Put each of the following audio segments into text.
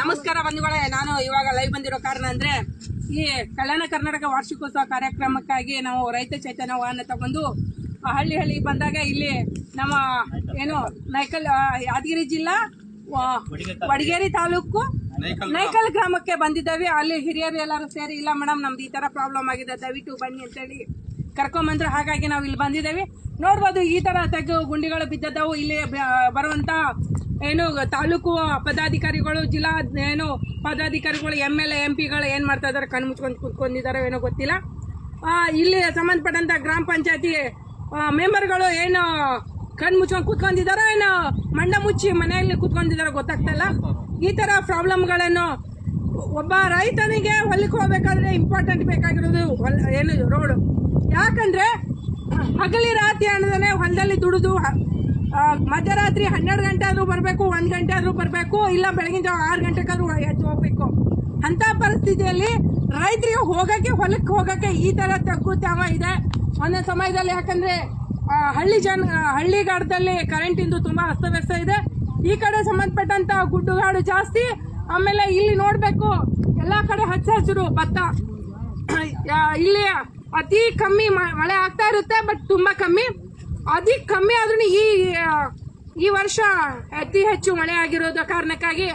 ನಮಸ್ಕಾರ ಬಂಧುಗಳೇ. ನಾನು ಇವಾಗ ಲೈವ್ ಬಂದಿರೋ ಕಾರಣ ಅಂದ್ರೆ ಈ ಕಲ್ಯಾಣ ಕರ್ನಾಟಕ ವಾರ್ಷಿಕೋತ್ಸವ ಕಾರ್ಯಕ್ರಮಕ್ಕಾಗಿ ನಾವು ರೈತ ಚೈತನ್ಯ ವಾಹನ ತಗೊಂಡು ಹಳ್ಳಿ ಹಳ್ಳಿ ಬಂದಾಗ ಇಲ್ಲಿ ನಮ್ಮ ಏನು ನೈಕಲ್ ಯಾದಗಿರಿ ಜಿಲ್ಲಾ ಬಡಗೇರಿ ತಾಲೂಕು ನೈಕಲ್ ಗ್ರಾಮಕ್ಕೆ ಬಂದಿದ್ದಾವೆ. ಅಲ್ಲಿ ಹಿರಿಯರು ಎಲ್ಲರೂ ಸೇರಿ, ಇಲ್ಲ ಮೇಡಮ್ ನಮ್ದು ಈ ತರ ಪ್ರಾಬ್ಲಮ್ ಆಗಿದೆ. ದಯವಿಟ್ಟು ಬನ್ನಿ ಅಂತೇಳಿ ಕರ್ಕೊಂಬಂದ್ರು ಹಾಗಾಗಿ ನಾವು ಇಲ್ಲಿ ಬಂದಿದ್ದೇವೆ. ನೋಡ್ಬೋದು ಈ ಥರ ತೆಗ್ಗು ಗುಂಡಿಗಳು ಬಿದ್ದದ್ದವು. ಇಲ್ಲಿ ಬರುವಂಥ ಏನು ತಾಲೂಕು ಪದಾಧಿಕಾರಿಗಳು, ಜಿಲ್ಲಾ ಏನು ಪದಾಧಿಕಾರಿಗಳು, ಎಂ ಎಲ್ ಎಂ ಪಿಗಳು ಏನು ಮಾಡ್ತಾ ಇದ್ದಾರೆ? ಕಣ್ಣು ಮುಚ್ಕೊಂಡು ಕುತ್ಕೊಂಡಿದ್ದಾರೆ ಏನೋ ಗೊತ್ತಿಲ್ಲ. ಇಲ್ಲಿ ಸಂಬಂಧಪಟ್ಟಂಥ ಗ್ರಾಮ ಪಂಚಾಯತಿ ಮೆಂಬರ್ಗಳು ಏನು ಕಣ್ಣು ಮುಚ್ಕೊಂಡು ಕೂತ್ಕೊಂಡಿದಾರೋ ಏನೋ ಮಂಡ ಮುಚ್ಚಿ ಮನೆಯಲ್ಲಿ ಕುತ್ಕೊಂಡಿದ್ದಾರೆ ಗೊತ್ತಾಗ್ತಾ ಇಲ್ಲ. ಈ ಥರ ಪ್ರಾಬ್ಲಮ್ಗಳನ್ನು ಒಬ್ಬ ರೈತನಿಗೆ ಹೊಲಕ್ಕೆ ಹೋಗ್ಬೇಕಾದ್ರೆ ಇಂಪಾರ್ಟೆಂಟ್ ಬೇಕಾಗಿರೋದು ಹೊಲ, ಏನು ರೋಡ್ ಯಾಕಂದ್ರೆ ಹಗಲಿ ರಾತ್ರಿ ಅನ್ನೋದನ್ನೇ ಹೊಲದಲ್ಲಿ ದುಡಿದು ಮಧ್ಯರಾತ್ರಿ ಹನ್ನೆರಡು ಗಂಟೆ ಆದ್ರೂ ಬರಬೇಕು, ಒಂದು ಗಂಟೆ ಆದ್ರೂ ಬರಬೇಕು, ಇಲ್ಲ ಬೆಳಗಿನ ಜಾವ ಆರು ಗಂಟೆಗಾದ್ರೂ ಎದ್ದು ಹೋಗ್ಬೇಕು. ಅಂತ ಪರಿಸ್ಥಿತಿಯಲ್ಲಿ ರೈತರಿಗೆ ಹೋಗಕ್ಕೆ, ಹೊಲಕ್ಕೆ ಹೋಗಕ್ಕೆ ಈ ತರ ತಗ್ಗು ತಾವ ಇದೆ. ಒಂದೊಂದು ಸಮಯದಲ್ಲಿ ಯಾಕಂದ್ರೆ ಹಳ್ಳಿ ಜನ ಹಳ್ಳಿಗಾಡದಲ್ಲಿ ಕರೆಂಟ್ ಇಂದು ತುಂಬಾ ಅಸ್ತವ್ಯಸ್ತ ಇದೆ. ಈ ಕಡೆ ಸಂಬಂಧಪಟ್ಟಂತ ಗುಡ್ಡುಗಾಡು ಜಾಸ್ತಿ. ಆಮೇಲೆ ಇಲ್ಲಿ ನೋಡ್ಬೇಕು, ಎಲ್ಲಾ ಕಡೆ ಹಚ್ಚ ಹಸಿರು ಭತ್ತ. ಇಲ್ಲಿ ಅತಿ ಕಮ್ಮಿ ಮಳೆ ಆಗ್ತಾ ಇರುತ್ತೆ ಬಟ್ ತುಂಬಾ ಕಮ್ಮಿ. ಅತಿ ಕಮ್ಮಿ ಆದ್ರೂ ಈ ಈ ವರ್ಷ ಅತಿ ಹೆಚ್ಚು ಮಳೆ ಆಗಿರೋದ ಕಾರಣಕ್ಕಾಗಿ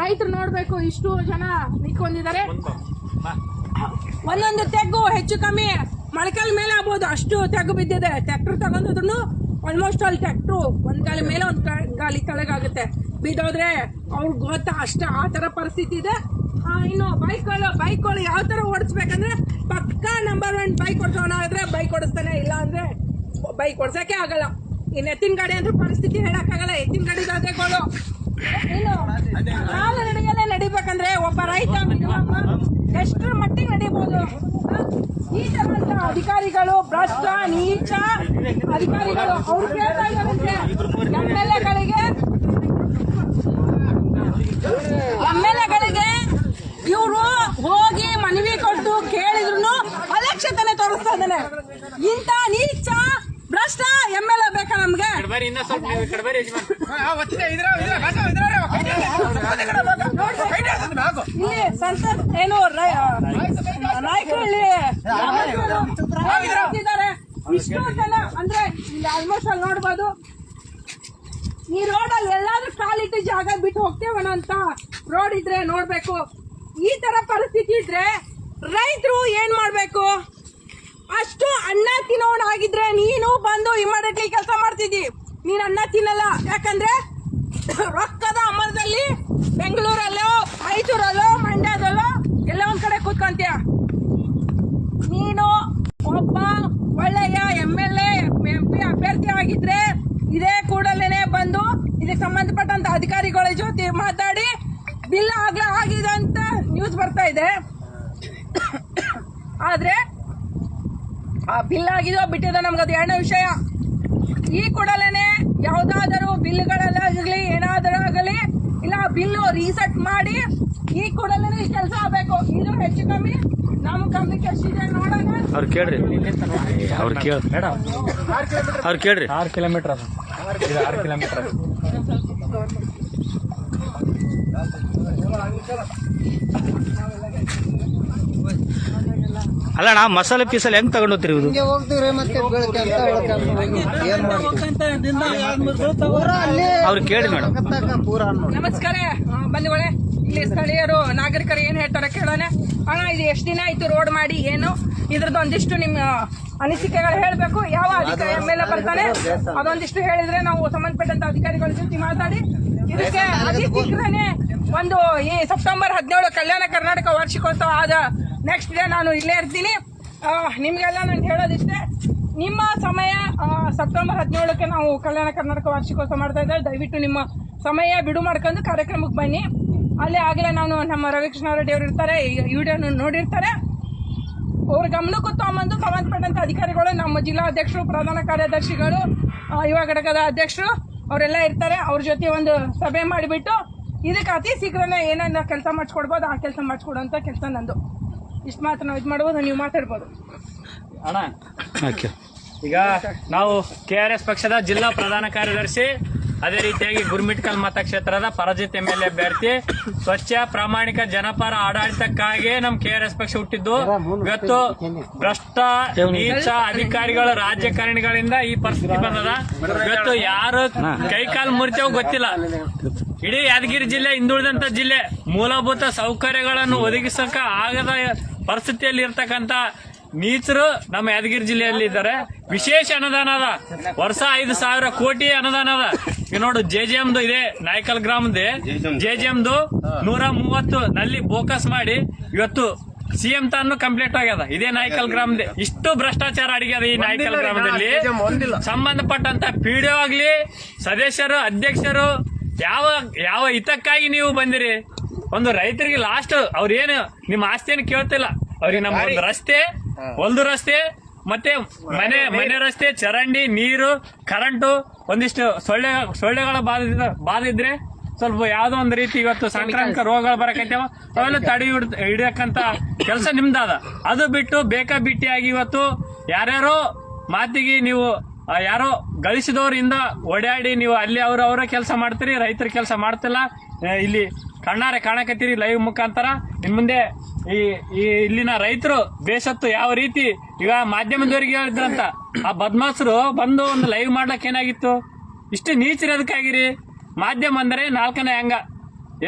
ರೈತರು ನೋಡ್ಬೇಕು ಇಷ್ಟು ಜನ ನಿಂತ್ಕೊಂಡಿದ್ದಾರೆ. ಒಂದೊಂದು ತೆಗ್ಗು ಹೆಚ್ಚು ಕಮ್ಮಿ, ಮೊಳಕಲ್ ಮೇಲೆ ಆಗ್ಬೋದು, ಅಷ್ಟು ತೆಗ್ಗು ಬಿದ್ದಿದೆ. ಟ್ರ್ಯಾಕ್ಟರ್ ತಗೊಂಡಿದ್ರು ಆಲ್ಮೋಸ್ಟ್ ಅಲ್ಲಿ ಟ್ರ್ಯಾಕ್ಟ್ರು ಒಂದ್ ಗಾಲಿ ಮೇಲೆ, ಒಂದ್ ಗಾಲಿ ತಳಗಾಗುತ್ತೆ. ಬಿದ್ದೋದ್ರೆ ಅವ್ರಿಗೆ ಗೊತ್ತಾ ಅಷ್ಟ, ಆ ತರ ಪರಿಸ್ಥಿತಿ ಇದೆ. ಇನ್ನು ಬೈಕ್ಗಳು ಬೈಕ್ಗಳು ಯಾವ ಥರ ಓಡಿಸ್ಬೇಕಂದ್ರೆ ಪಕ್ಕಾ ನಂಬರ್ ಒನ್ ಬೈಕ್ ಓಡಿಸೋನಾದ್ರೆ ಬೈಕ್ ಓಡಿಸ್ತಾನೆ ಇಲ್ಲ ಅಂದ್ರೆ ಬೈಕ್ ಓಡ್ಸಕ್ಕೆ ಆಗಲ್ಲ. ಇನ್ನು ಎತ್ತಿನ ಗಾಡಿ ಅಂದ್ರೆ ಪರಿಸ್ಥಿತಿ ಹೇಳೋಕ್ಕಾಗಲ್ಲ ಎತ್ತಿನ ಗಾಡಿ ದಾದೆಗಳು ಕಾಲು ನಡಿಗೆನೆ ನಡಿಬೇಕಂದ್ರೆ ಒಬ್ಬ ರೈತ ಎಷ್ಟರ ಮಟ್ಟಿಗೆ ನಡೀಬೋದು? ಈ ತರಂತ ಅಧಿಕಾರಿಗಳು, ಭ್ರಷ್ಟ, ನೀಚ ಅಧಿಕಾರಿಗಳು, ಅವ್ರು ಕೇಳ್ತಾ ಇದ್ದಾರೆ ಎಂ ಎಲ್ ಎಗಳಿಗೆ ಎಂ ಎಲ್ ಎಗಳಿಗೆ ಇವರು ಹೋಗಿ ಮನವಿ ಕೊಟ್ಟು ಕೇಳಿದ್ರು ಅಲಕ್ಷತನೆ ತೋರಿಸ್ತಾ ಇದ್ದಾನೆ. ಇಂತ ನೀಚ ಭ್ರಷ್ಟ ಎಂ ಎಲ್ ಎ ಬೇಕಾ ನಮ್ಗೆ? ಇಲ್ಲಿ ಸಂಸತ್ ಏನು ನಾಯಕರಲ್ಲಿ ಇಷ್ಟು ಜನ ಅಂದ್ರೆ ಇಲ್ಲಿ ಆಲ್ಮೋಸ್ಟ್ ಅಲ್ಲಿ ನೋಡ್ಬೋದು. ಈ ರೋಡ್ ಅಲ್ಲಿ ಎಲ್ಲಾದ್ರೂ ಕಾಲಿಟ್ಟು ಜಾಗ ಬಿಟ್ಟು ಹೋಗ್ತೇವಣ ಅಂತ ರೋಡ್ ಇದ್ರೆ ನೋಡ್ಬೇಕು. ಈ ತರ ಪರಿಸ್ಥಿತಿ ಇದ್ರೆ ರೈತರು ಏನ್ ಮಾಡ್ಬೇಕು? ಅಷ್ಟು ಅನ್ನ ತಿನ್ನೋನಾಗಿದ್ರೆ ನೀನು ಬಂದು ಇಮಿಡಿಯೇಟ್ಲಿ ಕೆಲಸ ಮಾಡ್ತಿದ್ದಿ. ನೀನ್ ಅನ್ನ ತಿನ್ನಲ್ಲ. ಯಾಕಂದ್ರೆ ರೊಕ್ಕದ ಅಮರದಲ್ಲಿ ಬೆಂಗಳೂರಲ್ಲೋ, ಮೈಸೂರಲ್ಲೋ, ಮಂಡ್ಯದಲ್ಲೋ ಎಲ್ಲ ಒಂದ್ ಕಡೆ ಕೂತ್ಕೊಂತೀಯ? ನೀನು ಒಬ್ಬ ಒಳ್ಳೆಯ ಎಂ ಎಲ್ ಎಂ ಪಿ ಅಭ್ಯರ್ಥಿ ಆಗಿದ್ರೆ ಇದೇ ಕೂಡಲೇನೆ ಬಂದು ಇದಕ್ಕೆ ಸಂಬಂಧಪಟ್ಟಂತ ಅಧಿಕಾರಿಗಳ ಜೊತೆ ಮಾತಾಡಿ ಬಿಲ್ ಆಗ್ಲ ಆಗಿದೆ ಅಂತ ನ್ಯೂಸ್ ಬರ್ತಾ ಇದೆ. ಆದ್ರೆ ಆ ಬಿಲ್ ಆಗಿದೋ ಬಿಟ್ಟಿದೋ ನಮ್ಗೆ ಅದು ಎರಡನೇ ವಿಷಯ. ಈ ಕೂಡಲೇನೆ ಯಾವ್ದಾದರೂ ಬಿಲ್ಗಳಲ್ಲಾಗಲಿ ಏನಾದರೂ ಆಗಲಿ ಇಲ್ಲ ಆ ಬಿಲ್ಲು ರೀಸೆಟ್ ಮಾಡಿ ಈ ಕೂಡಲೇ ಕೆಲಸ ಆಗಬೇಕು. ಇದು ಹೆಚ್ಚು ಕಮ್ಮಿ ನಮ್ಮ ಕಮ್ಮಿ ಎಷ್ಟಿದೆ ನೋಡೋಣ. ಅವ್ರು ಕೇಳ್ರಿ. ಅವ್ರು ಕೇಳ ಅವ್ರು ಕೇಳ್ರಿ. ಆರು ಕಿಲೋಮೀಟರ್ ಆರು ಕಿಲೋಮೀಟರ್ ಅಲ್ಲ ನಾ ಮಸಾಲೆ ಪೀಸಲ್ಲಿ ಹೆಂಗ್ ತಗೊಂಡ್ರಿ ಹೋಗ್ತೀರಿ ಇದು ಪೂರ ಅವ್ರು ಕೇಳಿ ಮೇಡಮ್. ನಮಸ್ಕಾರ ಬಂಧುಗಳೇ ಇಲ್ಲಿ ಸ್ಥಳೀಯರು ನಾಗರಿಕರು ಏನ್ ಹೇಳ್ತಾರೆ ಕೇಳೋಣ? ಅಣ್ಣ ಇದು ಎಷ್ಟು ದಿನ ಆಯ್ತು ರೋಡ್ ಮಾಡಿ ಏನು? ಇದ್ರದ್ದು ಒಂದಿಷ್ಟು ನಿಮ್ಮ ಅನಿಸಿಕೆಗಳು ಹೇಳಬೇಕು. ಯಾವ ಅಧಿಕಾರಿ ಎಂ ಎಲ್ ಎ ಬರ್ತಾನೆ ಅದೊಂದಿಷ್ಟು ಹೇಳಿದ್ರೆ ನಾವು ಸಂಬಂಧಪಟ್ಟಂತ ಅಧಿಕಾರಿಗಳ ಜೊತೆ ಮಾತಾಡಿ. ಇದಕ್ಕೆ ಅತಿ ಶೀಘ್ರನೇ ಒಂದು ಈ ಸೆಪ್ಟೆಂಬರ್ ಹದಿನೇಳು ಕಲ್ಯಾಣ ಕರ್ನಾಟಕ ವಾರ್ಷಿಕೋತ್ಸವ ಆದ ನೆಕ್ಸ್ಟ್ ಡೇ ನಾನು ಇಲ್ಲೇ ಇರ್ತೀನಿ. ನಿಮಗೆಲ್ಲ ನಾನು ಹೇಳೋದಿಷ್ಟೇ ನಿಮ್ಮ ಸಮಯ ಸೆಪ್ಟೆಂಬರ್ ಹದಿನೇಳಕ್ಕೆ ನಾವು ಕಲ್ಯಾಣ ಕರ್ನಾಟಕ ವಾರ್ಷಿಕೋತ್ಸವ ಮಾಡ್ತಾ ಇದ್ದೇವೆ. ದಯವಿಟ್ಟು ನಿಮ್ಮ ಸಮಯ ಬಿಡು ಮಾಡ್ಕೊಂಡು ಕಾರ್ಯಕ್ರಮಕ್ಕೆ ಬನ್ನಿ. ಅಲ್ಲೇ ಆಗಲೇ ನಾನು ನಮ್ಮ ರವಿಕೃಷ್ಣ ರೆಡ್ಡಿ ಅವರು ಇರ್ತಾರೆ ಈ ವಿಡಿಯೋ ನೋಡಿರ್ತಾರೆ. ಅವ್ರ ಗಮನಕ್ಕೂ ತಗೊಂಬಂದು ಸಂಬಂಧಪಟ್ಟಂತ ಅಧಿಕಾರಿಗಳು ನಮ್ಮ ಜಿಲ್ಲಾಧ್ಯಕ್ಷರು ಪ್ರಧಾನ ಕಾರ್ಯದರ್ಶಿಗಳು ಯುವ ಘಟಕದ ಅಧ್ಯಕ್ಷರು ಅವರೆಲ್ಲ ಇರ್ತಾರೆ. ಅವ್ರ ಜೊತೆ ಒಂದು ಸಭೆ ಮಾಡಿಬಿಟ್ಟು ಇದಕ್ಕೆ ಅತಿ ಶೀಘ್ರನೇ ಏನೇನು ಕೆಲಸ ಮಾಡಿಸ್ಕೊಡ್ಬೋದು ಆ ಕೆಲಸ ಮಾಡಿಸ್ಕೊಡುವಂತ ಕೆಲಸ ನಂದು. ಇಷ್ಟು ಮಾತ್ರ ನಾವು ಇದು ಮಾಡ್ಬೋದು ನೀವು ಮಾತಾಡ್ಬೋದು. ಅಣ್ಣ ಓಕೆ. ಈಗ ನಾವು ಕೆ ಆರ್ ಎಸ್ ಪಕ್ಷದ ಜಿಲ್ಲಾ ಪ್ರಧಾನ ಕಾರ್ಯದರ್ಶಿ ಅದೇ ರೀತಿಯಾಗಿ ಗುರ್ಮಿಟ್ಕಲ್ ಮತಕ್ಷೇತ್ರದ ಪರಜಿತ್ ಎಂ ಎಲ್ ಅಭ್ಯರ್ಥಿ. ಸ್ವಚ್ಛ ಪ್ರಾಮಾಣಿಕ ಜನಪರ ಆಡಳಿತಕ್ಕಾಗಿ ನಮ್ ಕೆ ಆರ್ ಎಸ್ ಪಕ್ಷ ಹುಟ್ಟಿದ್ದು. ಇವತ್ತು ಭ್ರಷ್ಟ ನೀಚ ಅಧಿಕಾರಿಗಳು ರಾಜಕಾರಣಿಗಳಿಂದ ಈ ಪರಿಸ್ಥಿತಿ ಬಂದದ. ಇವತ್ತು ಯಾರು ಕೈಕಾಲ್ ಮುರಿತೇವ್ ಗೊತ್ತಿಲ್ಲ. ಇಡೀ ಯಾದಗಿರಿ ಜಿಲ್ಲೆ ಹಿಂದುಳಿದಂತ ಜಿಲ್ಲೆ ಮೂಲಭೂತ ಸೌಕರ್ಯಗಳನ್ನು ಒದಗಿಸಕ ಆಗದ ಪರಿಸ್ಥಿತಿಯಲ್ಲಿ ಇರ್ತಕ್ಕಂತ ನೀಚರು ನಮ್ಮ ಯಾದಗಿರಿ ಜಿಲ್ಲೆಯಲ್ಲಿ ಇದ್ದಾರೆ ವಿಶೇಷ ಅನುದಾನ ಅದ. ವರ್ಷ ಐದು ಸಾವಿರ ಕೋಟಿ ಅನುದಾನ ಅದ. ಈಗ ನೋಡು ಜೆ ಜೆ ಎಮ್ದು ಇದೆ ನಾಯ್ಕಲ್ ಗ್ರಾಮದ ಜೆ ಜೆ ಎಮ್ದು ನೂರ ಮೂವತ್ತು ನಲ್ಲಿ ಫೋಕಸ್ ಮಾಡಿ ಇವತ್ತು ಸಿಎಂ ತಾನು ಕಂಪ್ಲೀಟ್ ಆಗ್ಯದ. ಇದೇ ನಾಯ್ಕಲ್ ಗ್ರಾಮದ. ಇಷ್ಟು ಭ್ರಷ್ಟಾಚಾರ ಅಡಿಗೆ ಈ ನಾಯ್ಕಲ್ ಗ್ರಾಮದಲ್ಲಿ. ಸಂಬಂಧಪಟ್ಟಂತ ಪಿಡಿಒ ಆಗ್ಲಿ ಸದಸ್ಯರು ಅಧ್ಯಕ್ಷರು ಯಾವ ಯಾವ ಹಿತಕ್ಕಾಗಿ ನೀವು ಬಂದಿರಿ? ಒಂದು ರೈತರಿಗೆ ಲಾಸ್ಟ್ ಅವ್ರೇನು ನಿಮ್ಮ ಆಸ್ತಿಯನ್ನು ಕೇಳ್ತಿಲ್ಲ. ಅವ್ರಿಗೆ ನಮ್ಮ ಒಂದು ರಸ್ತೆ ಒಂದು ರಸ್ತೆ ಮತ್ತೆ ಮನೆ ಮನೆ ರಸ್ತೆ ಚರಂಡಿ ನೀರು ಕರೆಂಟು ಒಂದಿಷ್ಟು ಸೊಳ್ಳೆ ಸೊಳ್ಳೆಗಳ ಬಾಧ ಬಾಧಿದ್ರೆ ಸ್ವಲ್ಪ ಯಾವ್ದೋ ಒಂದ್ ರೀತಿ ಇವತ್ತು ಸಾಂಕ್ರಾಮಿಕ ರೋಗಗಳು ಬರಕೈತೇವ ಅವೆಲ್ಲ ತಡೆ ಹಿಡ್- ಹಿಡಿಯಕ್ಕಂತ ಕೆಲಸ ನಿಮ್ದಾದ. ಅದು ಬಿಟ್ಟು ಬೇಕಾ ಬಿಟ್ಟಿಯಾಗಿ ಇವತ್ತು ಯಾರ್ಯಾರೋ ಮಾತಿಗೆ ನೀವು ಯಾರೋ ಗಳಿಸಿದವರಿಂದ ಓಡಾಡಿ ನೀವು ಅಲ್ಲಿ ಅವ್ರ ಅವರ ಕೆಲಸ ಮಾಡ್ತೀರಿ ರೈತರ ಕೆಲಸ ಮಾಡ್ತಿಲ್ಲ. ಇಲ್ಲಿ ಕಣ್ಣಾರೆ ಕಾಣಕತ್ತೀರಿ ಲೈವ್ ಮುಖಾಂತರ. ನಿಮ್ಮ ಮುಂದೆ ಈ ಈ ಇಲ್ಲಿನ ರೈತರು ಬೇಸತ್ತು ಯಾವ ರೀತಿ ಈಗ ಮಾಧ್ಯಮದವರಿಗೆ ಹೇಳಿದ್ರಂತ. ಆ ಬದ್ಮಾಸರು ಬಂದು ಒಂದು ಲೈವ್ ಮಾಡ್ಲಕ್ಕೆ ಏನಾಗಿತ್ತು? ಇಷ್ಟು ನೀಚಿರೋದಕ್ಕಾಗಿರಿ ಮಾಧ್ಯಮ ಅಂದ್ರೆ ನಾಲ್ಕನೇ ಅಂಗ.